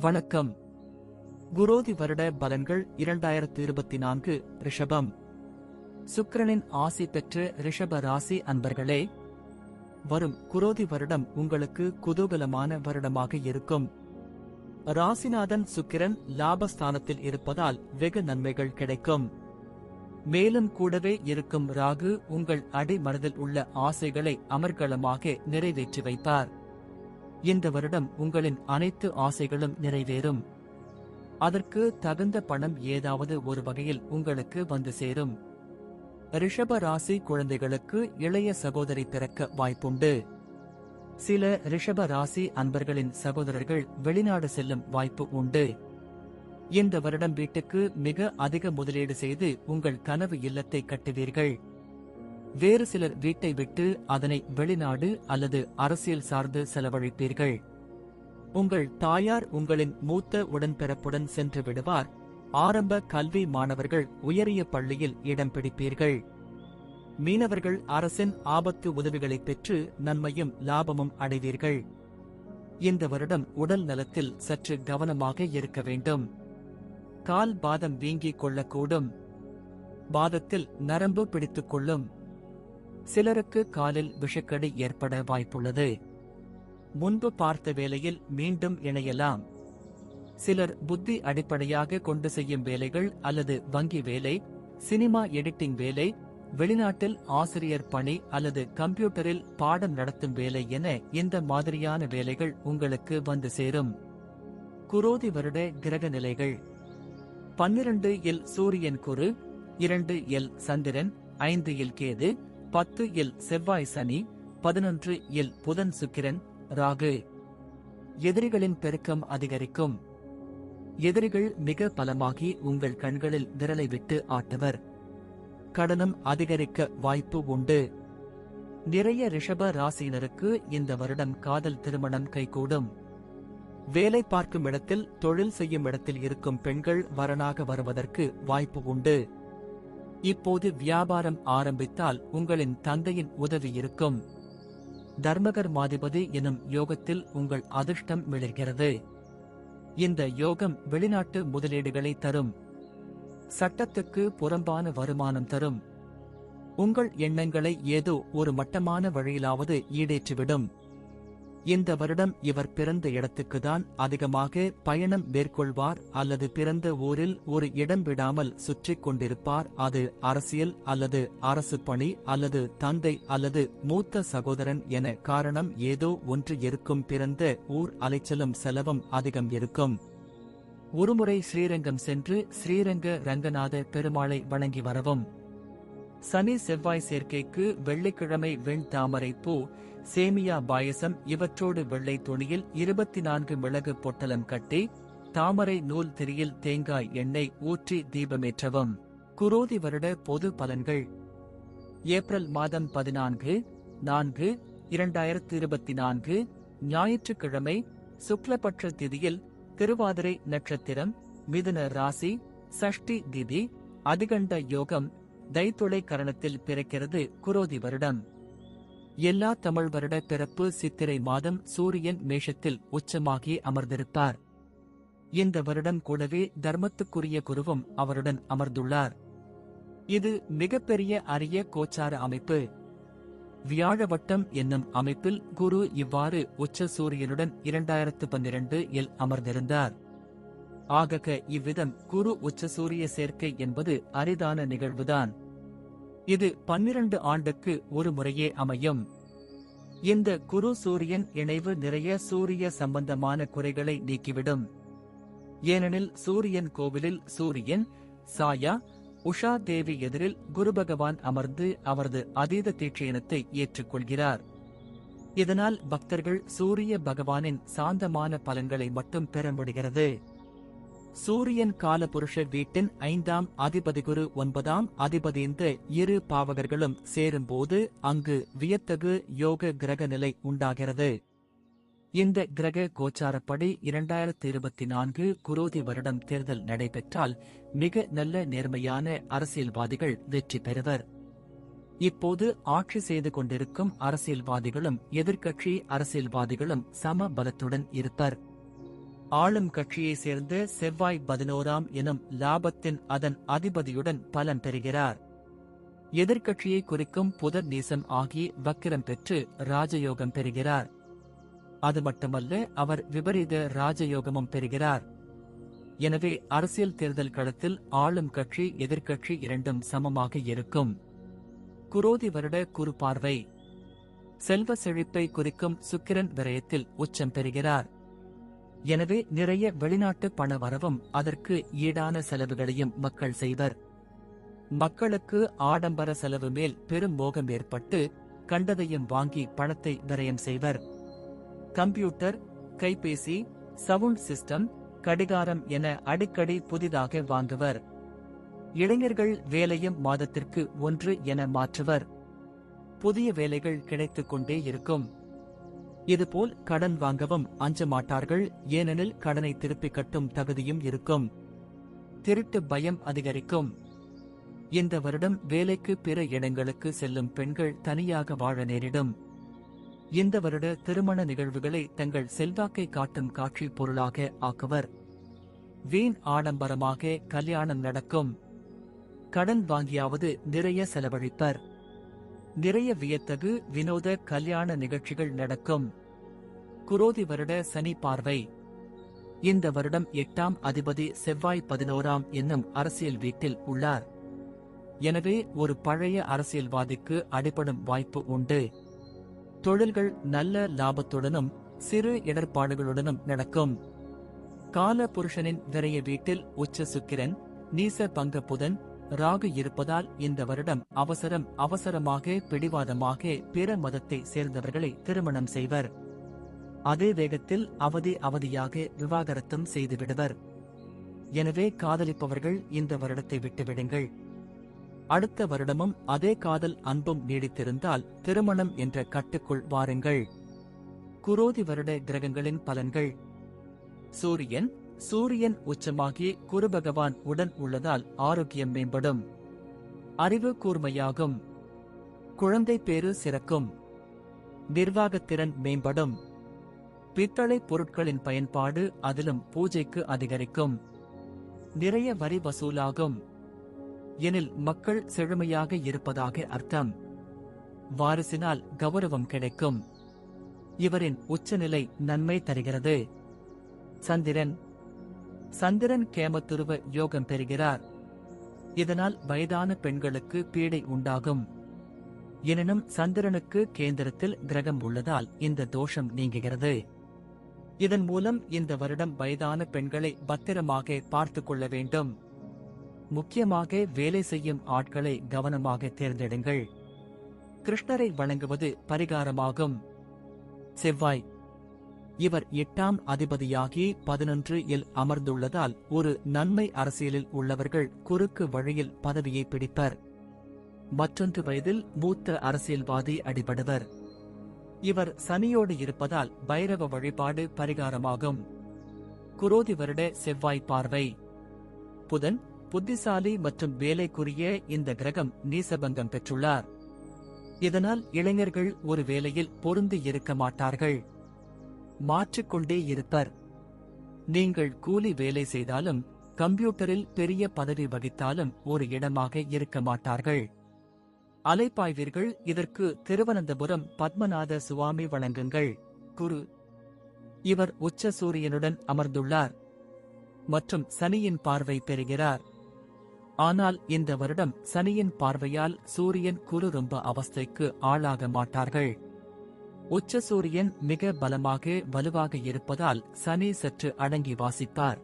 வணக்கம். குரோதி வருட பலன்கள் இரண்டாயிரத்து இருபத்தி நான்கு ரிஷபம். சுக்கிரனின் ஆசி பெற்ற ரிஷப ராசி அன்பர்களே வரும் குரோதி வருடம் உங்களுக்கு குதூகலமான வருடமாக இருக்கும். ராசிநாதன் சுக்கிரன் லாபஸ்தானத்தில் இருப்பதால் வெகு நன்மைகள் கிடைக்கும். மேலும் கூடவே இருக்கும் ராகு உங்கள் அடிமனதில் உள்ள ஆசைகளை அமர்கலமாக நிறைவேற்றி வைப்பார். இந்த வருடம் உங்களின் அனைத்து ஆசைகளும் நிறைவேறும். அதற்கு தகுந்த பணம் ஏதாவது ஒரு வகையில் உங்களுக்கு வந்து சேரும். ரிஷப ராசி குழந்தைகளுக்கு இளைய சகோதரி பிறக்க வாய்ப்புண்டு. சில ரிஷப ராசி அன்பர்களின் சகோதரர்கள் வெளிநாடு செல்லும் வாய்ப்பு உண்டு. இந்த வருடம் வீட்டுக்கு மிக அதிக முதலீடு செய்து உங்கள் கனவு இல்லத்தை கட்டுவீர்கள். வேறு சிலர் வீட்டை விட்டு அதனை வெளிநாடு அல்லது அரசியல் சார்ந்து செலவழிப்பீர்கள். உங்கள் தாயார் உங்களின் மூத்த உடன்பிறப்புடன் சென்று விடுவார். ஆரம்ப கல்வி மாணவர்கள் உயரிய பள்ளியில் இடம் பிடிப்பீர்கள். மீனவர்கள் அரசின் ஆபத்து உதவிகளை பெற்று நன்மையும் லாபமும் அடைவீர்கள். இந்த வருடம் உடல் நலத்தில் சற்று கவனமாக இருக்க வேண்டும். கால் பாதம் வீங்கிக் கொள்ளக்கூடும். பாதத்தில் நரம்பு பிடித்துக் கொள்ளும். சிலருக்கு காலில் விஷக்கடி ஏற்பட வாய்ப்புள்ளது. முன்பு பார்த்த வேலையில் மீண்டும் இணையலாம். சிலர் புத்தி அடிப்படையாக கொண்டு செய்யும் வேலைகள் அல்லது வங்கி வேலை சினிமா எடிட்டிங் வேலை வெளிநாட்டில் ஆசிரியர் பணி அல்லது கம்ப்யூட்டரில் பாடம் நடத்தும் வேலை என இந்த மாதிரியான வேலைகள் உங்களுக்கு வந்து சேரும். குரோதி வருட கிரக நிலைகள். பன்னிரண்டு எல் சூரியன் குரு இரண்டு எல் சந்திரன் ஐந்து இல் கேது பத்து இல் செவ்வாய் சனி பதினொன்று இல் புதன் சுக்கிரன் ராகு. எதிரிகளின் பெருக்கம் அதிகரிக்கும். எதிரிகள் மிக பலமாகி உங்கள் கண்களில் விரலை விட்டு ஆட்டவர். கடனம் அதிகரிக்க வாய்ப்பு உண்டு. நிறைய ரிஷப ராசியினருக்கு இந்த வருடம் காதல் திருமணம் கைகூடும். வேலை பார்க்கும் இடத்தில் தொழில் செய்யும் இடத்தில் இருக்கும் பெண்கள் வரனாக வருவதற்கு வாய்ப்பு உண்டு. இப்போது வியாபாரம் ஆரம்பித்தால் உங்களின் தந்தையின் உதவி இருக்கும். தர்மகர் மாதிபதி எனும் யோகத்தில் உங்கள் அதிர்ஷ்டம் மிளர்கிறது இந்த யோகம் வெளிநாட்டு முதலீடுகளை தரும். சட்டத்துக்கு புறம்பான வருமானம் தரும். உங்கள் எண்ணங்களை ஏதோ ஒரு மட்டமான வழியிலாவது ஈடேற்றிவிடும். இந்த வருடம் இவர் பிறந்த இடத்துக்குதான் அதிகமாக பயணம் மேற்கொள்வார் அல்லது பிறந்த ஊரில் ஒரு இடம் விடாமல் சுற்றிக் கொண்டிருப்பார். அது அரசியல் அல்லது அரசு பணி அல்லது தந்தை அல்லது மூத்த சகோதரன் என காரணம் ஏதோ ஒன்று இருக்கும் பிறந்த ஊர் அலைச்சலும் செலவும் அதிகம் இருக்கும். ஒருமுறை ஸ்ரீரங்கம் சென்று ஸ்ரீரங்க ரங்கநாத பெருமாளை வணங்கி வரவும். சனி செவ்வாய் சேர்க்கைக்கு வெள்ளிக்கிழமை வெண் தாமரை பூ சேமியா பாயசம் இவற்றோடு வெள்ளை துணியில் இருபத்தி நான்கு மிளகு பொட்டலம் கட்டி தாமரை நூல் திரியில் தேங்காய் எண்ணெய் ஊற்றி தீபமேற்றவும். குரோதி வருட பொது பலன்கள். ஏப்ரல் மாதம் பதினான்கு நான்கு இரண்டாயிரத்தி இருபத்தி நான்கு ஞாயிற்றுக்கிழமை சுக்லபட்ச திதியில் திருவாதிரை நட்சத்திரம் மிதுன ராசி சஷ்டி திதி அதிகண்ட யோகம் தைத்துளை கரணத்தில் பிறக்கிறது குரோதி வருடம். எல்லா தமிழ் வருட பிறப்பு சித்திரை மாதம் சூரியன் மேஷத்தில் உச்சமாகி அமர்ந்திருப்பார் இந்த வருடம் கூடவே தர்மத்துக்குரிய குருவும் அவருடன் அமர்ந்துள்ளார். இது மிகப்பெரிய அரிய கோச்சார அமைப்பு. வியாழவட்டம் என்னும் அமைப்பில் குரு இவ்வாறு உச்ச சூரியனுடன் இரண்டாயிரத்து பன்னிரண்டு இல் அமர்ந்திருந்தார். ஆகக இவ்விதம் குரு உச்ச சூரிய சேர்க்கை என்பது அரிதான நிகழ்வுதான். இது பன்னிரண்டு ஆண்டுக்கு ஒரு முறையே அமையும். இந்த குரு சூரியன் இணைவு நிறைய சூரிய சம்பந்தமான குறைகளை நீக்கிவிடும். ஏனெனில் சூரியன் கோவிலில் சூரியன் சாயா உஷா தேவி எதிரில் குரு பகவான் அமர்ந்து அவரது அதீத தீட்சயனத்தை ஏற்றுக்கொள்கிறார். இதனால் பக்தர்கள் சூரிய பகவானின் சாந்தமான பலன்களை மட்டும் பெற முடிகிறது. சூரியன் காலபுருஷ வீட்டின் ஐந்தாம் அதிபதி குரு ஒன்பதாம் அதிபதி இந்த இரு பாவகர்களும் சேரும்போது அங்கு வியத்தகு யோக கிரக நிலை உண்டாகிறது. இந்த கிரக கோச்சாரப்படி இரண்டாயிரத்தி இருபத்தி நான்கு குரோதி வருடம் தேர்தல் நடைபெற்றால் மிக நல்ல நேர்மையான அரசியல்வாதிகள் வெற்றி பெறுவர். இப்போது ஆட்சி செய்து கொண்டிருக்கும் அரசியல்வாதிகளும் எதிர்க்கட்சி அரசியல்வாதிகளும் சம பலத்துடன் இருப்பர். ஆளும் கட்சியை சேர்ந்த செவ்வாய் பதினோராம் எனும் லாபத்தின் அதன் அதிபதியுடன் பலன் பெறுகிறார். எதிர்க்கட்சியை குறிக்கும் புதர் நீசம் ஆகி வக்கிரம் பெற்று ராஜயோகம் பெறுகிறார். அது மட்டுமல்ல அவர் விபரீத ராஜயோகமும் பெறுகிறார். எனவே அரசியல் தேர்தல் களத்தில் ஆளும் கட்சி எதிர்க்கட்சி இரண்டும் சமமாக இருக்கும். குரோதி வருட குறு பார்வை. செல்வ செழிப்பை குறிக்கும் சுக்கிரன் விரயத்தில் உச்சம் பெறுகிறார். எனவே நிறைய வெளிநாட்டு பண வரவும் அதற்கு ஈடான செலவுகளையும் மக்கள் செய்வர். மக்களுக்கு ஆடம்பர செலவு மேல் பெரும் மோகம் ஏற்பட்டு கண்டதையும் வாங்கி பணத்தை விரயம் செய்வர். கம்ப்யூட்டர் கைபேசி சவுண்ட் சிஸ்டம் கடிகாரம் என அடிக்கடி புதிதாக வாங்குவர். இளைஞர்கள் வேலையும் மாதத்திற்கு ஒன்று என மாற்றுவர். புதிய வேலைகள் கிடைத்துக் கொண்டே இருக்கும். இதுபோல் கடன் வாங்கவும் அஞ்ச மாட்டார்கள் ஏனெனில் கடனை திருப்பிக் கட்டும் தகுதியும் இருக்கும். திருட்டு பயம் அதிகரிக்கும். இந்த வருடம் வேலைக்கு பிற இடங்களுக்கு செல்லும் பெண்கள் தனியாக வாழ நேரிடும். இந்த வருட திருமண நிகழ்வுகளை தங்கள் செல்வாக்கை காட்டும் காட்சி பொருளாக ஆக்குவர். வீண் ஆடம்பரமாக கல்யாணம் நடக்கும். கடன் வாங்கியாவது நிறைய செலவழிப்பர். நிறைய வியத்தகு வினோத கல்யாண நிகழ்ச்சிகள் நடக்கும். குரோதி வருட சனி பார்வை. இந்த வருடம் எட்டாம் அதிபதி செவ்வாய் பதினோராம் என்னும் அரசியல் வீட்டில் உள்ளார். எனவே ஒரு பழைய அரசியல்வாதிக்கு அடிபடும் வாய்ப்பு உண்டு. தொழில்கள் நல்ல லாபத்துடனும் சிறு இடர்பாடுகளுடனும் நடக்கும். கால புருஷனின் நிறைய வீட்டில் உச்ச சுக்கிரன் நீச பங்க புதன் ராகு இருப்பதால் இந்த வருடம் அவசரம் அவசரமாக பிடிவாதமாக பிற மதத்தை சேர்ந்தவர்களை திருமணம் செய்வர். அதே வேகத்தில் அவதி அவதியாக விவாகரத்தும் செய்துவிடுவர் எனவே காதலிப்பவர்கள் இந்த வருடத்தை விட்டுவிடுங்கள். அடுத்த வருடமும் அதே காதல் அன்பும் நீடித்திருந்தால் திருமணம் என்ற கட்டுக்குள் வாருங்கள். குரோதி வருட கிரகங்களின் பலன்கள். சூரியன் சூரியன் உச்சமாகி குரு பகவான் உடன் உள்ளதால் ஆரோக்கியம் மேம்படும். அறிவு கூர்மையாகும். குழந்தை பேறு சிறக்கும். நிர்வாகத்திறன் மேம்படும். பித்தளை பொருட்களின் பயன்பாடு அதிலும் பூஜைக்கு அதிகரிக்கும். நிறைய வரி வசூலாகும். எனில் மக்கள் செழுமையாக இருப்பதாக அர்த்தம். வாரிசினால் கௌரவம் கிடைக்கும். இவரின் உச்சநிலை நன்மை தருகிறது. சந்திரன் சந்திரன் கேமத்துருவ யோகம் பெறுகிறார். இதனால் வயதான பெண்களுக்கு பீடை உண்டாகும். எனினும் சந்திரனுக்கு கேந்திரத்தில் கிரகம் உள்ளதால் இந்த தோஷம் நீங்குகிறது. இதன் மூலம் இந்த வருடம் வயதான பெண்களை பத்திரமாக பார்த்துக் கொள்ள வேண்டும். முக்கியமாக வேலை செய்யும் ஆட்களை கவனமாக தேர்ந்தெடுங்கள். கிருஷ்ணரை வணங்குவது பரிகாரமாகும். செவ்வாய் இவர் எட்டாம் அதிபதியாகி பதினொன்று இல் அமர்ந்துள்ளதால் ஒரு நன்மை அரசியலில் உள்ளவர்கள் குறுக்கு வழியில் பதவியை பிடிப்பர். மற்றொன்று வயதில் மூத்த அரசியல்வாதி அடிபடுவர். இவர் சனியோடு இருப்பதால் பைரவ வழிபாடு பரிகாரமாகும். குரோதி வருட செவ்வாய் பார்வை. புதன் புத்திசாலி மற்றும் வேலைக்குரிய இந்த கிரகம் நீசபங்கம் பெற்றுள்ளார். இதனால் இளைஞர்கள் ஒரு வேலையில் பொருந்தி இருக்க மாட்டார்கள். மாற்றிக்கொண்டே இருப்பர். நீங்கள் கூலி வேலை செய்தாலும் கம்ப்யூட்டரில் பெரிய பதவி வகித்தாலும் ஒரு இடமாக இருக்க மாட்டார்கள். அலைப்பாய்வீர்கள் இதற்கு திருவனந்தபுரம் பத்மநாத சுவாமி வழங்குங்கள் குரு. இவர் உச்ச சூரியனுடன் அமர்ந்துள்ளார். மற்றும் சனியின் பார்வை பெறுகிறார். ஆனால் இந்த வருடம் சனியின் பார்வையால் சூரியன் குரு ரொம்ப அவஸ்தைக்கு ஆளாக மாட்டார்கள். உச்ச சூரியன் மிக பலமாக வலுவாக இருப்பதால் சனி சற்று அடங்கி வாசிப்பார்.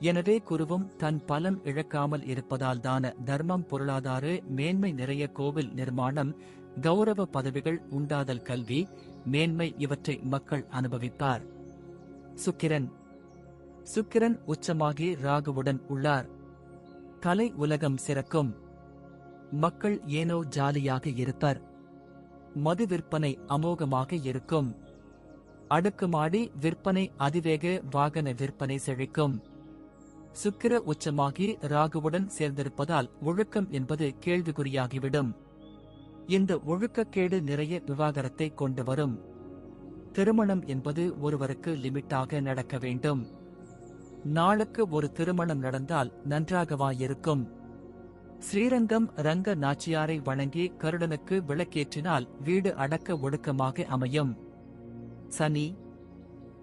எனவே குருவும் தன் பலம் இழக்காமல் இருப்பதால் தான தர்மம் பொருளாதார மேன்மை நிறைய கோவில் நிர்மாணம் கௌரவ பதவிகள் உண்டாதல் கல்வி மேன்மை இவற்றை மக்கள் அனுபவிப்பார். சுக்கிரன். சுக்கிரன் உச்சமாகி ராகுவுடன் உள்ளார். கலை உலகம் சிறக்கும். மக்கள் ஏனோ ஜாலியாக இருப்பர். மது விற்பனை அமோகமாக இருக்கும். அடுக்குமாடி விற்பனை அதிவேக வாகன விற்பனை செழிக்கும். சுக்கிர உச்சமாகி ராகுவுடன் சேர்ந்திருப்பதால் ஒழுக்கம் என்பது கேள்விக்குறியாகிவிடும். இந்த ஒழுக்கக்கேடு நிறைய விவாகரத்தை கொண்டு வரும். திருமணம் என்பது ஒருவருக்கு லிமிட்டாக நடக்க வேண்டும். நாளுக்கு ஒரு திருமணம் நடந்தால் நன்றாகவா இருக்கும் ஸ்ரீரங்கம் ரங்க நாச்சியாரை வணங்கி கருடனுக்கு விளக்கேற்றினால் வீடு அடக்க ஒடுக்கமாக அமையும். சனி.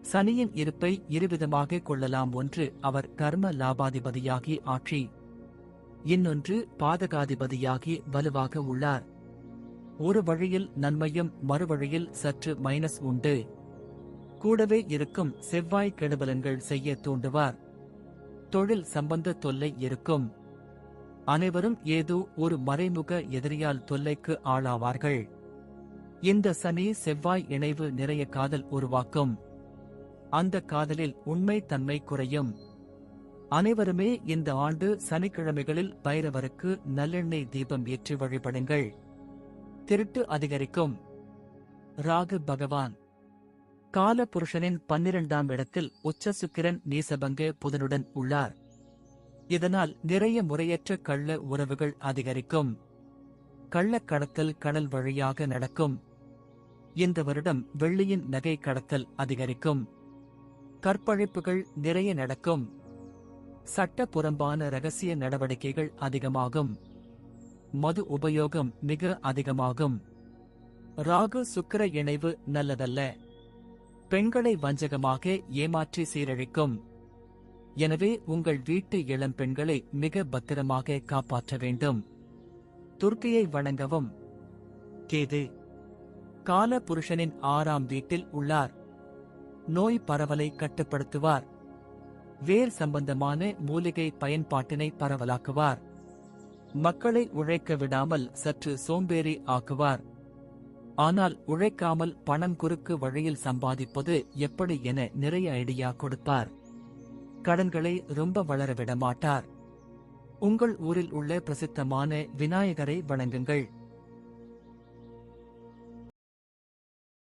சனியின் இருப்பை இருவிதமாக கொள்ளலாம் ஒன்று அவர் கர்ம லாபாதிபதியாகி ஆட்சி. இன்னொன்று பாதகாதிபதியாகி வலுவாக உள்ளார். ஒரு வழியில் நன்மையும் மறுவழியில் சற்று மைனஸ் உண்டு. கூடவே இருக்கும் செவ்வாய் கெடுபலன்கள் செய்ய தூண்டுவார். தொழில் சம்பந்த தொல்லை இருக்கும். அனைவரும் ஏதோ ஒரு மறைமுக எதிரியால் தொல்லைக்கு ஆளாவார்கள். இந்த சனி செவ்வாய் இணைவு நிறைய காதல் உருவாக்கும். அந்த காதலில் உண்மை தன்மை குறையும். அனைவருமே இந்த ஆண்டு சனிக்கிழமைகளில் பைரவருக்கு நல்லெண்ணெய் தீபம் ஏற்றி வழிபடுங்கள். திருட்டு அதிகரிக்கும். ராகு பகவான். கால புருஷனின் பன்னிரண்டாம் இடத்தில் உச்ச சுக்கிரன் நீசபங்க புதனுடன் உள்ளார். இதனால் நிறைய முறையற்ற கள்ள உறவுகள் அதிகரிக்கும். கள்ளக்கடத்தல் கடல் வழியாக நடக்கும். இந்த வருடம் வெள்ளியின் நகை கடத்தல் அதிகரிக்கும். கற்பழிப்புகள் நிறைய நடக்கும். சட்டப்புறம்பான ரகசிய நடவடிக்கைகள் அதிகமாகும். மது உபயோகம் மிக அதிகமாகும். ராகு சுக்கிர இணைவு நல்லதல்ல. பெண்களை வஞ்சகமாக ஏமாற்றி சீரழிக்கும். எனவே உங்கள் வீட்டு இளம் பெண்களை மிக பத்திரமாக காப்பாற்ற வேண்டும். துர்க்கையை வணங்கவும். கேது கால புருஷனின் ஆறாம் வீட்டில் உள்ளார். நோய் பரவலை கட்டுப்படுத்துவார். வேர் சம்பந்தமான மூலிகை பயன்பாட்டினை பரவலாக்குவார். மக்களை உழைக்க விடாமல் சற்று சோம்பேறி ஆக்குவார். ஆனால் உழைக்காமல் பணம் குறுக்கு வழியில் சம்பாதிப்பது எப்படி என நிறைய ஐடியா கொடுப்பார். கடன்களை ரொம்ப வளர விட மாட்டார் உங்கள் ஊரில் உள்ள பிரசித்தமான விநாயகரை வணங்குங்கள்.